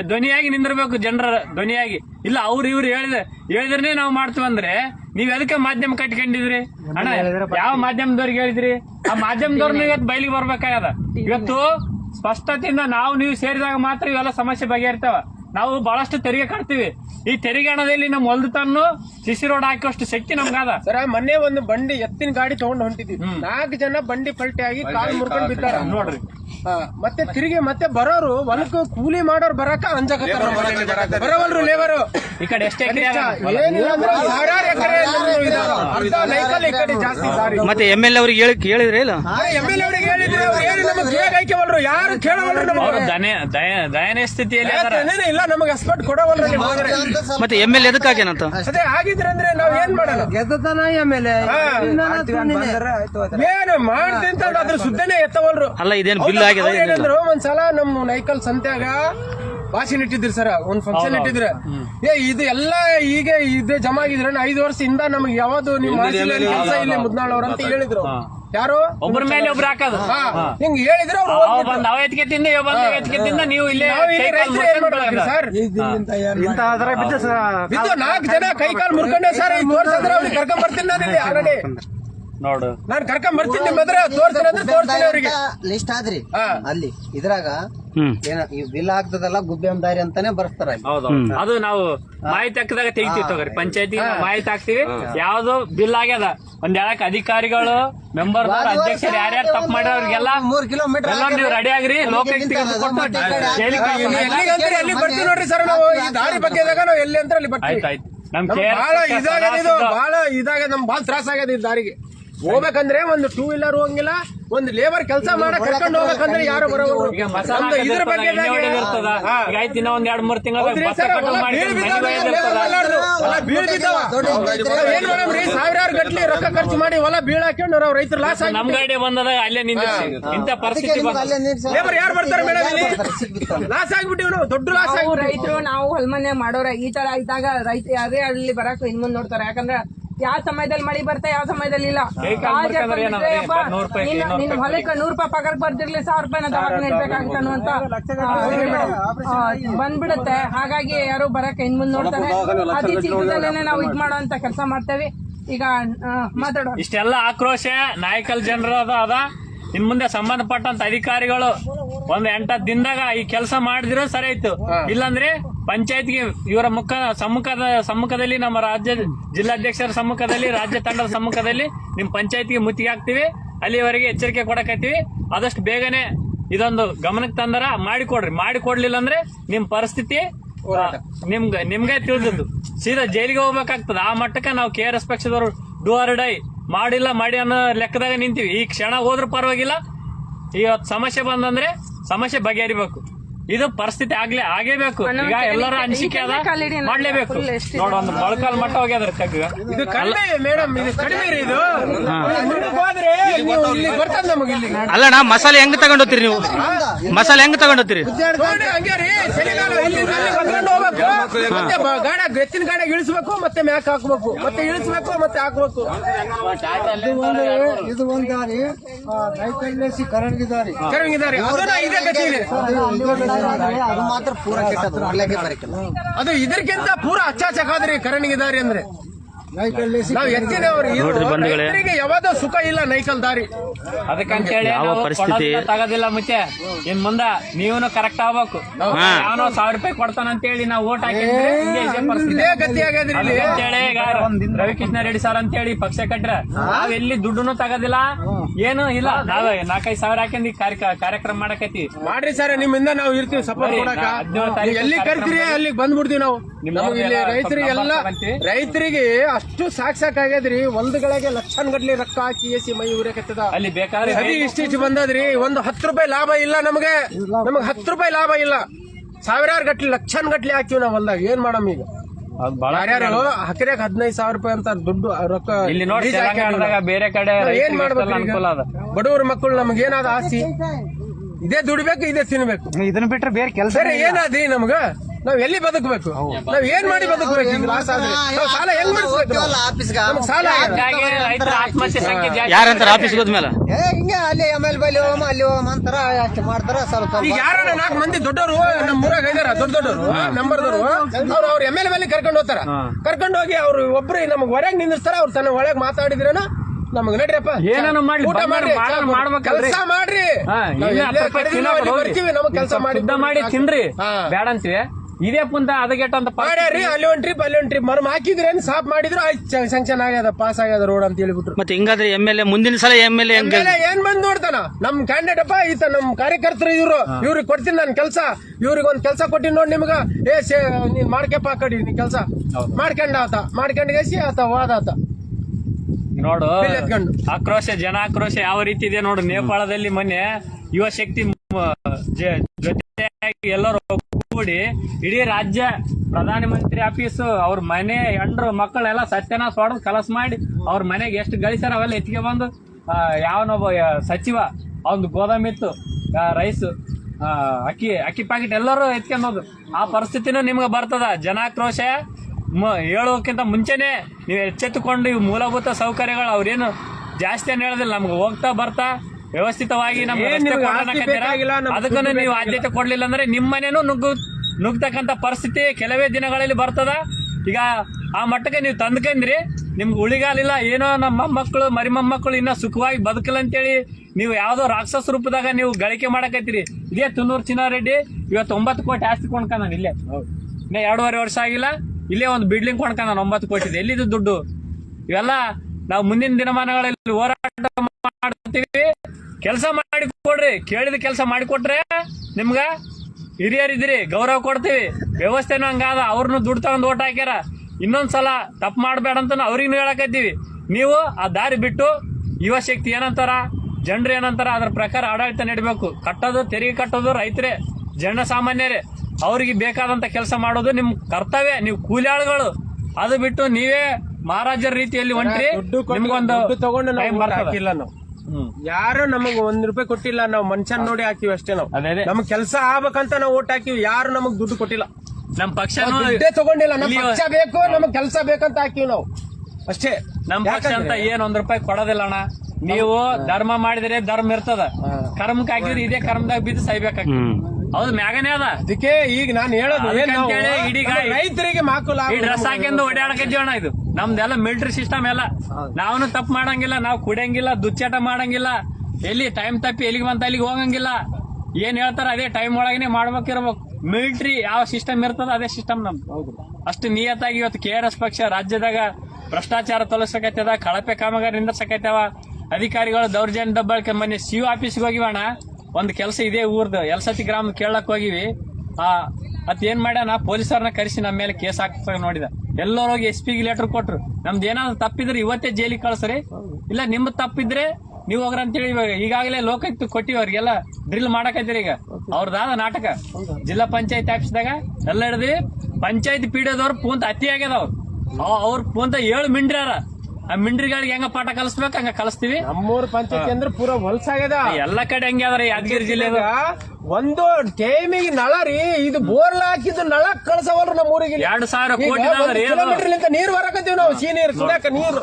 ಧ್ವನಿಯಾಗಿ ನಿಂದಿರ್ಬೇಕು ಜನರ ಧ್ವನಿಯಾಗಿ. ಇಲ್ಲ ಅವ್ರು ಇವ್ರು ಹೇಳಿದ ಹೇಳಿದ್ರೆ ನಾವು ಮಾಡ್ತೀವಿ ಅಂದ್ರೆ ನೀವ್ ಎದಕ್ಕೆ ಮಾಧ್ಯಮ ಕಟ್ಕೊಂಡಿದ್ರಿ? ಅಣ್ಣ ಯಾವ ಮಾಧ್ಯಮದವ್ರಿಗೆ ಹೇಳಿದ್ರಿ? ಆ ಮಾಧ್ಯಮದವ್ರನ್ನ ಇವತ್ತು ಬಯಲಿಗೆ ಬರ್ಬೇಕಾಗದ ಇವತ್ತು ಸ್ಪಷ್ಟತೆಯಿಂದ ನಾವು ನೀವು ಸೇರಿದಾಗ ಮಾತ್ರ ಇವೆಲ್ಲ ಸಮಸ್ಯೆ ಬಗೆಹರಿತಾವ. ನಾವು ಬಹಳಷ್ಟು ತೆರಿಗೆ ಕಟ್ತೀವಿ. ಈ ತೆರಿಗೆ ಹಣದಲ್ಲಿ ನಮ್ಮ ಹೊಲ್ದು ತನ್ನು ಸಿಸಿ ರೋಡ್ ಹಾಕೋಷ್ಟು ಶಕ್ತಿ ನಮ್ಗಾದ. ಸರ ಮೊನ್ನೆ ಒಂದು ಬಂಡಿ ಎತ್ತಿನ ಗಾಡಿ ತಗೊಂಡು ಹೊಂಟಿದ್ವಿ ನಾಲ್ಕು ಜನ ಬಂಡಿ ಪಲ್ಟಿ ಆಗಿ ಕಾಲು ಮುರ್ಕೊಂಡು ಬಿದ್ದಾರ. ನೋಡ್ರಿ. ಮತ್ತೆ ತಿರುಗಿ ಮತ್ತೆ ಬರೋರು ಹೊಲಕ್ಕೆ ಕೂಲಿ ಮಾಡೋರು ಬರಕ ಅಂಜಕತ್ತಾರ. ಬರವಲ್ರು ಲೇಬರು ಈ ಕಡೆ ಎಷ್ಟೇ ಮತ್ತೆ ಎಂ ಎಲ್ ಅವ್ರಿಗೆ ಹೇಳಿ ಕೇಳಿದ್ರಿ ಇಲ್ಲ? ಎಂ ಎಲ್ ಅವರಿಗೆ ಹೇಳಿದ್ರೆ ಅವ್ರು ಏನು ನಮಗೆ ಕೇಳಕ್ ಹಾಕ್ಯವಲ್ರು ಯಾರು ಕೇಳವಲ್ರು ಅವರು ದಯ ದಯನೀಯ ಸ್ಥಿತಿಯಲ್ಲಿ ಅದಾರ ಇಲ್ಲ ನಮಗೆ ಅಸ್ಪೆಟ್ ಕೊಡವಲ್ರು ನೀವು ಹೋದ್ರೆ. ಮತ್ತೆ ಎಂ ಎಲ್ ಎದಕ್ಕಾಗೇನಂತ ಅದೇ ಆಗಿದ್ರೆ ಅಂದ್ರೆ ನಾವ್ ಏನ್ ಮಾಡೋಣ ಗೆದ್ದತನ ಆಮೇಲೆ ಹಾ. ಏನು ಮಾಡ್ತೀನಿ ಅಂತ ಅದ್ರ ಸುದ್ದನೇ ಎತ್ತವಲ್ರು. ಅಲ್ಲ ಇದೇನ್ ಬಿಲ್ ಆಗಿದೆ ಅವ್ರು ಏನಂದ್ರು ಒಂದ್ಸಲ ನಮ್ಮ ನೈಕಲ್ ಸಂತ್ಯಾಗ ಭಾಷಣ ಇಟ್ಟಿದ್ರಿ ಸರ್ ಒಂದ್ ಫಂಕ್ಷನ್ ಇಟ್ಟಿದ್ರ. ಏ ಇದು ಎಲ್ಲ ಈಗ ಇದೇ ಜಮಾ ಆಗಿದ್ರೆ ಐದು ವರ್ಷದಿಂದ ನಮ್ಗೆ ಯಾವ್ದು ನಿಮ್ಮ ಮಾಡಿಸಿಲ್ಲ ಕೆಲಸ ಇಲ್ಲ ಮುದ್ನಾಳ್ ಅವ್ರ ಅಂತ ಹೇಳಿದ್ರು. ಯಾರು? ಒಬ್ಬರ ಮೇಲೆ ಒಬ್ರು ಹಾಕೋದು. ಹಾ. ಹಿಂಗ್ ಹೇಳಿದ್ರೆ ಅವ್ರು ಅವ ಬಂದ್ ಅವ ಎತ್ಕೆ ತಿಂದ ಇವ ಬಂದ ಎತ್ಕೆ ನೀವು ಇಲ್ಲೇ ನಾವ್ ಇಲ್ಲಿ ಕೈ ಕಾಲ್ ರೈತರು ಏನ್ ಮುರ್ಕೊಂಡ್ ಮಾಡ್ಬೇಕ್ರಿ ಬೆಳಗದ. ಸರ್? ಬಿದ್ದು ನಾಲ್ಕು ಜನ ಕೈ ಕಾಲ್ ಮುರ್ಕೊಂಡೆ ಸರ್ ಈಗ ತೋರ್ಸಂದ್ರೆ ಅವ್ರಿಗೆ ಕರ್ಕೊಂಡ್ ಬರ್ತೀನಿ ನಾನು ಇಲ್ಲಿ ಆಲ್ರೆಡಿ. ನೋಡು. ನಾನು ಕರ್ಕೊಂಡ್ ಬರ್ತೀನಿ ನಿಮ್ಮ ಹತ್ರ ತೋರ್ಸ್ತೀನಿ ಅಂದ್ರೆ ತೋರ್ಸ್ತೀನಿ ಅವ್ರಿಗೆ. ಲಿಸ್ಟ್ ಆದ್ರಿ. ಅಲ್ಲಿ ಇದ್ರಾಗ ಏನ ಈ ಬಿಲ್ ಆಗ್ತದಲ್ಲ ಗುಬ್ಬೆಮ್ ದಾರಿ ಅಂತಾನೆ ಬರ್ತಾರ ಅಲ್ಲಿ. ಹೌದು. ಅದು ನಾವು ಮಾಹಿತಿ ಹಾಕಿದಾಗ ತೆಗಿತೀವಿ ತಗೋರಿ. ಪಂಚಾಯತಿ ಮಾಹಿತಿ ಹಾಕ್ತಿವಿ. ಯಾವ್ದು ಬಿಲ್ ಆಗ್ಯದ. ಒಂದ್ ಹೇಳಕ್ ಅಧಿಕಾರಿಗಳು ಮೆಂಬರ್ ಅಧ್ಯಕ್ಷರು ಯಾರ್ಯಾರು ತಪ್ಪು ಮಾಡ್ಯಾವ್ರಿಗೆಲ್ಲ ಮೂರ್ ಕಿಲೋಮೀಟರ್ ಎಲ್ಲ ನೀವು ರೆಡಿ ಆಗ್ರಿ ಲೋಕಾಯುಕ್ತ ಅಂತೀರಿ ಬರ್ತೀವಿ ನೋಡ್ರಿ ಸರ್ ನಾವು? ಈ ದಾರಿ ಬಗ್ಗೆ ನಾವು ಎಲ್ಲಿ ಅಂತ ಅಲ್ಲಿ ಬರ್ತೀವಿ? ಆಯ್ತು ಆಯ್ತು. ನಮ್ ಬಹಳ ಇದಾಗದ ಇದು ಬಹಳ ಇದಾಗ ನಮ್ ಬಹಳ ತ್ರಾಸ ಆಗ್ಯದ ಈ ದಾರಿಗೆ. ಹೋಗ್ಬೇಕಂದ್ರೆ ಒಂದು ಟೂ ವೀಲರ್ ಹೋಗಿಲ್ಲ ಒಂದು ಲೇಬರ್ ಕೆಲಸ ಮಾಡಕ್ ಕರ್ಕೊಂಡು ಹೋಗ್ಬೇಕಂದ್ರೆ ಯಾರು ಬರೋರು? ಇದ್ರ ಬಗ್ಗೆ ಒಂದ್ ಎರಡ್ ಮೂರ್ ತಿಂಗಳ ಏನ್ ಮಾಡಮ್ರಿ ಸಾವಿರಾರು ಗಟ್ಲಿ ರೊಕ್ಕ ಖರ್ಚು ಮಾಡಿ ಹೊಲ ಬೀಳಾಕೊಂಡು ನಾವು ರೈತರು ಲಾಸ್ ಆಗಿ ನಮ್ ಗಾಡಿ ಬಂದದ ಅಲ್ಲೇ ನಿಂತ ಇಂತ ಪರಿಸ್ಥಿತಿ ಲೇಬರ್ ಯಾರು ಬರ್ತಾರೆ ಮೇಡಮ್ ಇಲ್ಲಿ? ಲಾಸ್ ಆಗ್ಬಿಟ್ಟಿವಿ ನಾವು ದೊಡ್ಡ ಲಾಸ್ ಆಗಿ ರೈತರು ನಾವು ಹೊಲ್ಮನೆ ಮಾಡೋರ ಈ ತರ ಇದ್ದಾಗ ರೈತ ಯಾರೇ ಅಲ್ಲಿ ಬರಕ್ ಇನ್ ಮುಂದ್ ನೋಡ್ತಾರೆ. ಯಾಕಂದ್ರೆ ಯಾವ ಸಮಯದಲ್ಲಿ ಮಳಿ ಬರ್ತಾ ಯಾವ ಸಮಯದಲ್ಲಿ ಇಲ್ಲ. ನಿನ್ ಹೊಲಕ್ಕೆ ನೂರ್ ರೂಪಾಯಿ ಪಗಾರ ಬರ್ದಿರ್ಲಿ ಸಾವಿರ ರೂಪಾಯಿ ದವಾಖಾನೆ ಇಡ್ಬೇಕಾಗುತ್ತೆ ಅನ್ನುವಂತ. ಬಂದ್ಬಿಡುತ್ತೆ. ಹಾಗಾಗಿ ಯಾರು ಬರಕ್ಕೆ ಇನ್ ಮುಂದ್ ನೋಡ್ತಾರೆ. ಅತಿ ಚಿಕ್ಕದಲ್ಲೇನೆ ನಾವು ಇದ್ ಮಾಡುವಂತ ಕೆಲಸ ಮಾಡ್ತೇವೆ. ಈಗ ಮಾತಾಡೋ ಇಷ್ಟೆಲ್ಲ ಆಕ್ರೋಶ ನಾಯಕಲ್ ಜನರ ಅದ ಅದ ಇನ್ ಮುಂದೆ ಸಂಬಂಧಪಟ್ಟಂತ ಅಧಿಕಾರಿಗಳು ಒಂದ್ ಎಂಟತ್ತು ದಿನದಾಗ ಈ ಕೆಲಸ ಮಾಡಿದ್ರೆ ಸರಿ ಆಯ್ತು. ಇಲ್ಲಾಂದ್ರೆ ಪಂಚಾಯತ್ಗೆ ಇವರ ಮುಖ ಸಮ್ಮುಖದ ಸಮ್ಮುಖದಲ್ಲಿ ನಮ್ಮ ರಾಜ್ಯ ಜಿಲ್ಲಾಧ್ಯಕ್ಷರ ಸಮ್ಮುಖದಲ್ಲಿ ರಾಜ್ಯ ತಂಡದ ಸಮ್ಮುಖದಲ್ಲಿ ನಿಮ್ ಪಂಚಾಯತ್ಗೆ ಮುತ್ತಿಗೆ ಹಾಕ್ತಿವಿ ಅಲ್ಲಿವರೆಗೆ ಎಚ್ಚರಿಕೆ ಕೊಡಕತ್ತೀವಿ. ಆದಷ್ಟು ಬೇಗನೆ ಇದೊಂದು ಗಮನಕ್ಕೆ ತಂದರ ಮಾಡಿಕೊಡ್ರಿ. ಮಾಡಿಕೊಡ್ಲಿಲ್ಲ ಅಂದ್ರೆ ನಿಮ್ ಪರಿಸ್ಥಿತಿ ನಿಮ್ಗೆ ನಿಮ್ಗ ನಿಮ್ಗೆ ತಿಳಿದದ್ದು. ಸೀದಾ ಜೈಲಿಗೆ ಹೋಗ್ಬೇಕಾಗ್ತದೆ. ಆ ಮಟ್ಟಕ್ಕೆ ನಾವು ಕೆ ಆರ್ ಎಸ್ ಪಕ್ಷದವರು ಡೂ ಆರ್ ಡೈ ಮಾಡಿಲ್ಲ ಮಾಡಿ ಅನ್ನೋ ಲೆಕ್ಕದಾಗ ನಿಂತೀವಿ. ಈ ಕ್ಷಣ ಹೋದ್ರೂ ಪರವಾಗಿಲ್ಲ. ಇವತ್ತು ಸಮಸ್ಯೆ ಬಂದಂದ್ರೆ ಸಮಸ್ಯೆ ಬಗೆಹರಿಬೇಕು. ಇದು ಪರಿಸ್ಥಿತಿ ಆಗ್ಲೇ ಆಗೇಬೇಕು. ಈಗ ಎಲ್ಲರ ಅನಿಸಿಕೆ ಅದ? ಮಾಡ್ಲೇಬೇಕು. ನೋಡ ಒಂದು ಮೊಳಕಾಲ್ ಮಟ್ಟ ಹೋಗ್ಯದ್ರ ಕಗ್ಗ ಇದು ಕಡಿಮೆ ಮೇಡಮ್ ಇದು ಕಡಿಮೆ ರೀ ಇದು. ಮುಂದಕ್ಕೆ ಹೋದ್ರೆ ನೀವು ಇಲ್ಲಿ ಬರ್ತದ ನಮಗೆ ಇಲ್ಲಿ. ಅಲ್ಲಣ್ಣ ಮಸಾಲೆ ಹೆಂಗ್ ತಗೊಂಡೋತಿರಿ ನೀವು? ಮಸಾಲೆ ಹೆಂಗ್ ತಗೊಂಡೋತಿರಿ ಹಂಗೆ ರೀ. ಚಳಿಗಾಲ ಇಲ್ಲಿಂದ ಅಲ್ಲಿ ಕರ್ಕೊಂಡು ಹೋಗ್ಬೇಕು. ಮತ್ತೆ ಗಾಡ ಎತ್ತಿನ ಗಾಡ ಇಳಿಸ್ಬೇಕು ಮತ್ತೆ ಮ್ಯಾಕ್ ಹಾಕ್ಬೇಕು. ಮತ್ತೆ ಇಳಿಸ್ಬೇಕು ಮತ್ತೆ ಹಾಕ್ಬೇಕು. ಇದು ಒಂದು ದಾರಿ. ನೈಕಲ್ಲೇಸಿ ಕರಂಗಿ ದಾರಿ. ಅದನ್ನ ಇದೇ ಗತಿ ಇದೆ ಅದು ಮಾತ್ರ ಪೂರ ಕೆಟ್ಟದ್ದು ಅದೇ ಇದಕ್ಕಿಂತ ಪೂರ ಅಚ್ಚಾಚಕಾದ್ರಿ ದಾರಿ ಅಂದ್ರೆ. ನಾವು ಎತ್ತಿನವ್ರು ನೋಡ್ರಿ ಬಂಧುಗಳೇ. ಯಾವ್ದೋ ಸುಖ ಇಲ್ಲ ನೈಕಲ್ ದಾರಿ. ಅದಕ್ಕಂತೇಳಿ ಯಾವ ನಾವು ಪರಿಸ್ಥಿತಿ? ಕೊಡೋದನ್ನ ತಗೋದಿಲ್ಲ ಮುಚ್ಚೆ ಇನ್ ಮುಂದ ನೀವೂನು ಕರೆಕ್ಟ್ ಆಗ್ಬೇಕು. ನಾನು ಸಾವಿರ ರೂಪಾಯಿ ಕೊಡ್ತಾನಂತೇಳಿ ನಾವು ಓಟ್ ಹಾಕಿದ್ರೆ ಹಿಂಗೆ ಇದೇ ಪರಿಸ್ಥಿತಿ. ಇದೇ ಗತಿ ಆಗ್ಯದ್ರಿ ಇಲ್ಲಿ. ಅದಕ್ಕಂತೇಳಿ ಈಗ ರವಿಕೃಷ್ಣ ರೆಡ್ಡಿ ಸರ್ ಅಂತೇಳಿ ಪಕ್ಷ ಕಟ್ರೆ ನಾವ್ ಎಲ್ಲಿ ದುಡ್ಡುನು ತಗೋದಿಲ್ಲ ಏನು ಇಲ್ಲ. ನಾವ್ ನಾಲ್ಕೈದು ಸಾವಿರ ಹಾಕಿ ಈ ಕಾರ್ಯ- ಕಾರ್ಯಕ್ರಮ ಮಾಡಕತ್ತೀವಿ. ಮಾಡ್ರಿ ಸರ್ ನಿಮ್ಮಿಂದ ನಾವು ಇರ್ತೀವಿ ಸಪೋರ್ಟ್ ಬರ್ರಿ, ಕೊಡಕ. ನಾ ಹದಿನೇಳು ತಾರೀಕು ನೀವು ಎಲ್ಲಿ ಕರಿತೀರಿ ಅಲ್ಲಿಗೆ ಬಂದ್ಬಿಡ್ತೀವಿ ನಾವು. ರೈತರಿಗೆ ನಮಗೆ ಇಲ್ಲಿ ಎಲ್ಲ ರೈತರಿಗೆಲ್ಲ. ರೈತರಿಗೆ ಅಷ್ಟು ಸಾಕ್ ಸಾಕಾಗ್ಯದ್ರಿ ಒಂದ್ಗಳಿಗೆ ಲಕ್ಷನ್ ಗಟ್ಲೆ ರೊಕ್ಕ ಹಾಕಿ ಎಸಿ ಮೈ ಉರಕತ್ತದ ಅಲ್ಲಿ ಬೇಕಾದ್ರೆ ಸರಿ ಇಷ್ಟಿಷ್ಟು ಬಂದದ್ರಿ ಒಂದು ಹತ್ತು ರೂಪಾಯಿ ಲಾಭ ಇಲ್ಲ ನಮಗೆ. ನಮಗೆ ಹತ್ತು ರೂಪಾಯಿ ಲಾಭ ಇಲ್ಲ. ಸಾವಿರಾರು ಗಟ್ಲೆ ಲಕ್ಷನ್ ಗಟ್ಲೆ ಹಾಕಿವಿ ನಾವ್ ಹೊಲ್ದಾಗ. ಏನ್ ಮಾಡಮ್ ಈಗ? ಯಾರ್ಯಾರು? ಹಕ್ರ್ಯಾಗ ಹದಿನೈದು ಸಾವಿರ ರೂಪಾಯಿ ಅಂತ ದುಡ್ಡು ರೊಕ್ಕ ಇಲ್ಲಿ ನೋಡಿ ಬೇರೆ ಕಡೆ ಏನ್ ಮಾಡ್ಬೇಕು ಬಡವ್ರ ಮಕ್ಕಳು ನಮ್ಗೆ ಏನಾದ ಆಸ್ತಿ ಇದೇ ದುಡಿಬೇಕು ಇದೇ ತಿನ್ಬೇಕು. ಇದನ್ನ ಬಿಟ್ರೆ ಬೇರೆ ಕೆಲಸ ಏನಾದ್ರಿ ಏನಾದಿ ನಮ್ಗ? ನಾವ್ ಎಲ್ಲಿ ಬದುಕಬೇಕು? ನಾವ್ ಏನ್ ಮಾಡಿ ಬದುಕಬೇಕು ಸಾಲ ಹೆಂಗ್ ಮಾಡಿಸ್ಬೇಕು ನಮ್ಗ್ ಸಾಲ ಹಿಂಗ ಯಾರಂತಾರ ಆಫೀಸ್ಗೆ? ಹೋದ್ಮೇಲೆ? ಏ ಹಿಂಗೆ ಅಲ್ಲಿ ಎಂ ಎಲ್ ಬೈಲಿ ಹೋಮ ಅಲ್ಲಿ ಹೋಮ ಅಂತಾರ ಅಷ್ಟು ಮಾಡ್ತಾರ? ಸ್ವಲ್ಪ ಯಾರ ನಾಲ್ಕು ಮಂದಿ ದೊಡ್ಡವರು ನಮ್ಮ ಊರಾಗ ಇದಾರ ದೊಡ್ಡ ದೊಡ್ಡವರು ನಂಬರ್ದವರು ಅವ್ರು ಅವ್ರ ಎಂ ಎಲ್ ಮೇಲೆ ಕರ್ಕೊಂಡು ಹೋಗ್ತಾರ. ಕರ್ಕೊಂಡು ಹೋಗಿ ಅವ್ರು ಒಬ್ರು ನಮಗ್ ಹೊರಗ್ ನಿಂದಿರ್ತಾರ ಅವ್ರು ತನ್ನ ಒಳಗ್ ಮಾತಾಡಿದ್ರನ ನಮಗ್ ನಡ್ರಿಯಪ್ಪ. ಏನೇನು ಮಾಡಿ ಊಟ ಮಾಡಿ ಮಾಡ್ರಿ ಕೆಲಸ ಮಾಡ್ರಿ. ಬರ್ತೀವಿ ನಮಗ್ ಕೆಲಸ ಮಾಡಿ ಮಾಡಿ ತಿನ್ರಿ. ಬೇಡ ಅಂತೀವಿ. ಇದೇ ಪುಂತ ಅದಗೆಟ್ ಅಂತ ಮಾಡ್ಯಾರಿ ಅಲ್ಲಿ ಒಂದ್ ಟ್ರಿಪ್ ಅಲ್ಲಿ ಒಂದ್ ಟ್ರಿಪ್ ಹಾಕಿದ್ರೆ ಹಾಕಿದ್ರೇನ್ ಸಾಫ್ ಮಾಡಿದ್ರು? ಆಯ್ತು ಸ್ಯಾಂಕ್ಷನ್ ಆಗ್ಯದ ಪಾಸ್ ಆಗ್ಯದ ರೋಡ್ ಅಂತ ಹೇಳ್ಬಿಟ್ರು. ಮತ್ತೆ ಹಿಂಗಾದ್ರೆ ಎಂ ಎಲ್ ಎ ಮುಂದಿನ ಸಲ ಎಂ ಎಲ್ ಎ ಏನ್ ಬಂದ್ ನೋಡ್ತಾನ? ನಮ್ ಕ್ಯಾಂಡಿಡೇಟ್ ಅಪ್ಪ ಈತ ನಮ್ ಕಾರ್ಯಕರ್ತರು ಇವ್ರು. ಇವ್ರಿಗೆ ಕೊಡ್ತೀನಿ ನಾನು ಕೆಲಸ. ಇವ್ರಿಗೆ ಒಂದ್ ಕೆಲಸ ಕೊಟ್ಟಿನಿ ನೋಡಿ ನಿಮ್ಗ. ಏ ಸೇ ನೀನ್ ಮಾಡ್ಕೆಪ್ಪ ಕಡಿ ಕಡೆ ನೀ ಕೆಲಸ. ಮಾಡ್ಕೊಂಡ ಆತ ಮಾಡ್ಕೊಂಡ್ಗೇಸಿ ಆತ ಹೋದ ಆತ. ನೋಡು ಎತ್ಕೊಂಡು. ಆಕ್ರೋಶ ಜನ ಆಕ್ರೋಶ ಯಾವ ರೀತಿ ಇದೆ ನೋಡು. ನೇಪಾಳದಲ್ಲಿ ಮೊನ್ನೆ ಯುವ ಶಕ್ತಿ ಜೊತೆ ಎಲ್ಲರೂ ಕೂಡಿ ಇಡೀ ರಾಜ್ಯ ಪ್ರಧಾನಮಂತ್ರಿ ಆಫೀಸ್, ಅವ್ರ ಮನೆ ಹೆಂಡ್ರು, ಮಕ್ಕಳೆಲ್ಲ ಸತ್ಯನಾಶ ಹೊಡೆದು ಕಲಸ ಮಾಡಿ ಅವ್ರ ಮನೆಗೆ ಎಷ್ಟು ಗಳಿಸ್ಯಾರ ಅವೆಲ್ಲ ಎತ್ತಿಗೆ ಬಂದು ಯಾವನೊಬ್ಬ ಸಚಿವ ಅವ್ನು ಗೋದಾಮಿತ್ತು ರೈಸ್ ಅಕ್ಕಿ ಅಕ್ಕಿ ಪ್ಯಾಕೆಟ್ ಎಲ್ಲರೂ ಎತ್ಕೊಂಡು ಆ ಪರಿಸ್ಥಿತಿನೂ ನಿಮ್ಗೆ ಬರ್ತದ. ಜನಾಕ್ರೋಶ, ಮ- ಹೇಳೋಕ್ಕಿಂತ ಮುಂಚೆನೆ ನೀವು ಎಚ್ಚೆತ್ತುಕೊಂಡು ಇವು ಮೂಲಭೂತ ಸೌಕರ್ಯಗಳು ಅವ್ರೇನು ಜಾಸ್ತಿ ಏನು ಹೇಳೋದಿಲ್ಲ. ನಮ್ಗೆ ಹೋಗ್ತಾ ಬರ್ತಾ ವ್ಯವಸ್ಥಿತವಾಗಿ ನಮ್ಮ ಅದಕ್ಕೂ ನೀವು ಆದ್ಯತೆ ಕೊಡ್ಲಿಲ್ಲ ಅಂದ್ರೆ ನಿಮ್ಮನೇನು ನುಗ್ಗು ನುಗ್ತಕ್ಕಂಥ ಪರಿಸ್ಥಿತಿ ಕೆಲವೇ ದಿನಗಳಲ್ಲಿ ಬರ್ತದ. ಈಗ ಆ ಮಟ್ಟಕ್ಕೆ ನೀವು ತಂದ್ಕಂದ್ರಿ ನಿಮ್ಗೆ ಉಳಿಗಾಲಿಲ್ಲ ಏನೋ ನಮ್ಮ ಮಕ್ಕಳು ಮರಿ ಮೊಮ್ಮಕ್ಕಳು ಇನ್ನ ಸುಖವಾಗಿ ಬದುಕಲ್ಲ ಅಂತೇಳಿ ನೀವು ಯಾವ್ದೋ ರಾಕ್ಷಸ ರೂಪದಾಗ ನೀವು ಗಳಿಕೆ ಮಾಡಕತ್ತೀರಿ. ಇದೇ ತುನ್ನೂರು ಚಿನ್ನಾರೆಡ್ಡಿ ಇವತ್ತು ಒಂಬತ್ತು ಕೋಟಿ ಆಸ್ತಿ ಕೊಂಡ್ಕೊಂಡ್ ಇಲ್ಲೇ. ಇನ್ನ ಎರಡೂವರೆ ವರ್ಷ ಆಗಿಲ್ಲ ಇಲ್ಲೇ ಒಂದು ಬಿಲ್ಡಿಂಗ್ ಕೊಂಡ್ಕೊಂಡ್ ಒಂಬತ್ತು ಕೋಟಿ ಇದೆ. ಎಲ್ಲಿದು ದುಡ್ಡು? ಇವೆಲ್ಲ ನಾವು ಮುಂದಿನ ದಿನಮಾನಗಳಲ್ಲಿ ಹೋರಾಟ ಮಾಡ್ತೀವಿ. ಕೆಲಸ ಮಾಡಿ ಕೊಡ್ರಿ. ಕೇಳಿದ ಕೆಲಸ ಮಾಡಿಕೊಟ್ರೆ ನಿಮ್ಗ ಹಿರಿಯರಿದ್ರಿ ಗೌರವ ಕೊಡ್ತೀವಿ. ವ್ಯವಸ್ಥೆನೂ ಹಂಗಾದ ಅವ್ರನ್ನು ದುಡ್ಡು ತಗೊಂಡು ಓಟ್ ಹಾಕ್ಯಾರ. ಇನ್ನೊಂದ್ಸಲ ತಪ್ಪು ಮಾಡಬೇಡ ಅಂತ ಅವ್ರಿಗೂ ಹೇಳಕತ್ತೀವಿ. ನೀವು ಆ ದಾರಿ ಬಿಟ್ಟು ಯುವ ಶಕ್ತಿ ಏನಂತಾರ ಜನರು ಏನಂತಾರ ಅದ್ರ ಪ್ರಕಾರ ಆಡಳಿತ ನಡಿಬೇಕು. ಕಟ್ಟೋದು ತೆರಿಗೆ ಕಟ್ಟೋದು ರೈತರೇ ಜನ ಸಾಮಾನ್ಯರೇ. ಅವ್ರಿಗೆ ಬೇಕಾದಂತ ಕೆಲಸ ಮಾಡೋದು ನಿಮ್ಮ ಕರ್ತವ್ಯ. ನೀವು ಕೂಲಿ ಆಳುಗಳು ಅದು ಬಿಟ್ಟು ನೀವೇ ಮಹಾರಾಜರ ರೀತಿಯಲ್ಲಿ ಹೊಂಟ್ರಿ ನಿಮ್ಗೊಂದು ಯಾರು ನಮಗ್ ಒಂದ್ ರೂಪಾಯಿ ಕೊಟ್ಟಿಲ್ಲ ನಾವು ಮನುಷ್ಯನ್ ನೋಡಿ ಹಾಕಿವಿ ಅಷ್ಟೇ ನಾವು. ಅದೇ ಅದೇ. ನಮಗ್ ಕೆಲಸ ಆಗ್ಬೇಕಂತ ನಾವು ಓಟ್ ಹಾಕಿವಿ ಯಾರು ನಮಗ್ ದುಡ್ಡು ಕೊಟ್ಟಿಲ್ಲ. ನಮ್ ಪಕ್ಷ ದುಡ್ಡೇ ತಗೊಂಡಿಲ್ಲ ನಮ್ ಪಕ್ಷ ಬೇಕು ನಮಗ್ ಕೆಲಸ ಬೇಕಂತ ಹಾಕಿವಿ ನಾವು. ಅಷ್ಟೇ. ನಮ್ ಪಕ್ಷ ಅಂತ ಏನ್ ಒಂದ್ ರೂಪಾಯಿ ಕೊಡೋದಿಲ್ಲ ಅಣ್ಣ. ನೀವು ಧರ್ಮ ಮಾಡಿದ್ರೆ ಧರ್ಮ ಇರ್ತದ. ಕರ್ಮಕ್ ಹಾಕಿದ್ರೆ ಇದೇ ಕರ್ಮದಾಗ ಬಿದ್ದು ಸಾಯ್ಬೇಕಾಗ್ತದೆ. ಹೌದು ಮ್ಯಾಗನೇ ಅದ. ಅದಕ್ಕೆ ಈಗ ನಾನು ಹೇಳೋದು ಏನ್ ನಾವು ಅದಕ್ಕಂತೇಳಿ ಇಡೀ ನಮ್ಮ ರೈತರಿಗೆ ಮಾಕುಲ ಈ ಡ್ರೆಸ್ ಹಾಕಿಂದು ಓಡಾಡಕತ್ತೀವಿ ಅಣ್ಣ ಇದು. ನಮ್ದೆಲ್ಲ ಮಿಲಿಟರಿ ಸಿಸ್ಟಮ್ ಎಲ್ಲ. ನಾವನು ತಪ್ಪು ಮಾಡಂಗಿಲ್ಲ ನಾವು ಕುಡಿಯಂಗಿಲ್ಲ ದುಚ್ಚಾಟ ಮಾಡಂಗಿಲ್ಲ. ಎಲ್ಲಿ ಟೈಮ್ ತಪ್ಪಿ ಎಲ್ಲಿಗೆ ಬಂತ ಅಲ್ಲಿಗೆ ಹೋಗಂಗಿಲ್ಲ. ಏನ್ ಹೇಳ್ತಾರ ಅದೇ ಟೈಮ್ ಒಳಗನೆ ಮಾಡ್ಬೇಕಿರ್ಬೇಕು. ಮಿಲಿಟರಿ ಯಾವ ಸಿಸ್ಟಮ್ ಇರ್ತದ ಅದೇ ಸಿಸ್ಟಮ್ ನಮ್ದು. ಅಷ್ಟು ನಿಯತ್ತಾಗಿ ಇವತ್ತು ಕೆ ಆರ್ ಎಸ್ ಪಕ್ಷ ರಾಜ್ಯದಾಗ ಭ್ರಷ್ಟಾಚಾರ ತೊಲಸಕತ್ತದ ಕಳಪೆ ಕಾಮಗಾರಿ ನಿಂದ್ರಸಕತ್ತವ. ಅಧಿಕಾರಿಗಳು ದೌರ್ಜನ್ಯ ದಬ್ಬಾಳಿಕೆ ಮೊನ್ನೆ ಸಿ ಆಫೀಸ್ಗೆ ಹೋಗಿವಣ್ಣ. ಒಂದು ಕೆಲಸ ಇದೇ ಊರ್ದು. ಎಲ್ಸತಿ ಗ್ರಾಮ ಕೇಳಕ್ ಹೋಗಿವಿ. ಆ ಅತ್ ಏನ್ ಮಾಡ್ಯಾನ? ಪೊಲೀಸರನ್ನ ಕರೆಸಿ ನಮ್ಮ ಮೇಲೆ ಕೇಸ್ ಹಾಕ್ತ ನೋಡಿದ. ಎಲ್ಲರೂ ಹೋಗಿ ಎಸ್ ಪಿಗೆ ಲೆಟರ್ ಕೊಟ್ರು. ನಮ್ದು ಏನಾದ್ರು ತಪ್ಪಿದ್ರೆ ಇವತ್ತೇ ಜೈಲಿಗೆ ಕಳ್ಸ್ರಿ. ಇಲ್ಲ, ನಿಮ್ದು ತಪ್ಪಿದ್ರೆ ನೀವು ಹೋಗ್ರ ಅಂತೇಳಿ ಇವಾಗ ಈಗಾಗಲೇ ಲೋಕಾಯುಕ್ತ ಕೊಟ್ಟಿವಿ ಅವ್ರಿಗೆಲ್ಲ ಡ್ರಿಲ್ ಮಾಡಕತ್ತೀರಿ ಈಗ. ಅವ್ರದಾದ ನಾಟಕ. ಜಿಲ್ಲಾ ಪಂಚಾಯತ್ ಆಫೀಸ್ದಾಗ ಎಲ್ಲ ಹಿಡ್ದಿ ಪಂಚಾಯತ್ ಪೀಡಿಯದವ್ರು ಪೂಂತ ಅತಿ ಆಗ್ಯದ ಅವ್ರು ಅವ್ರ ಪೂಂತ ಏಳು ಮಿಂಡ್ರ್ಯಾರ. ಆ ಮಿಂಡ್ರಿಗಳಿಗೆ ಹೆಂಗ ಪಾಠ ಕಲಿಸ್ಬೇಕು ಹಂಗ ಕಲಿಸ್ತೀವಿ. ನಮ್ಮೂರ್ ಪಂಚಾಯತಿ ಅಂದ್ರೆ ಪೂರ ಹೊಲ್ಸಾಗ್ಯದ. ಎಲ್ಲ ಕಡೆ ಹಂಗೆ ಅದ್ರ ಯಾದಗಿರಿ ಜಿಲ್ಲೆ ಈಗ ಒಂದು ಟೈಮಿಗೆ ನಳ ರೀ ಇದು ಬೋರ್ಲ್ ಹಾಕಿದ್ದು ನಳ ಕಳ್ಸವಲ್ರು ನಮ್ಮ ಊರಿಗೆ ಎರಡ್ ಸಾವಿರ ಕೋಟಿ ಅದು. ಕಿಲೋಮೀಟರ್ ನೀರ್ ಬರಕತ್ತೀವಿ ನಾವು ಸೀ ನೀರ್ ಕುಡಿಯಾಕ ನೀರು.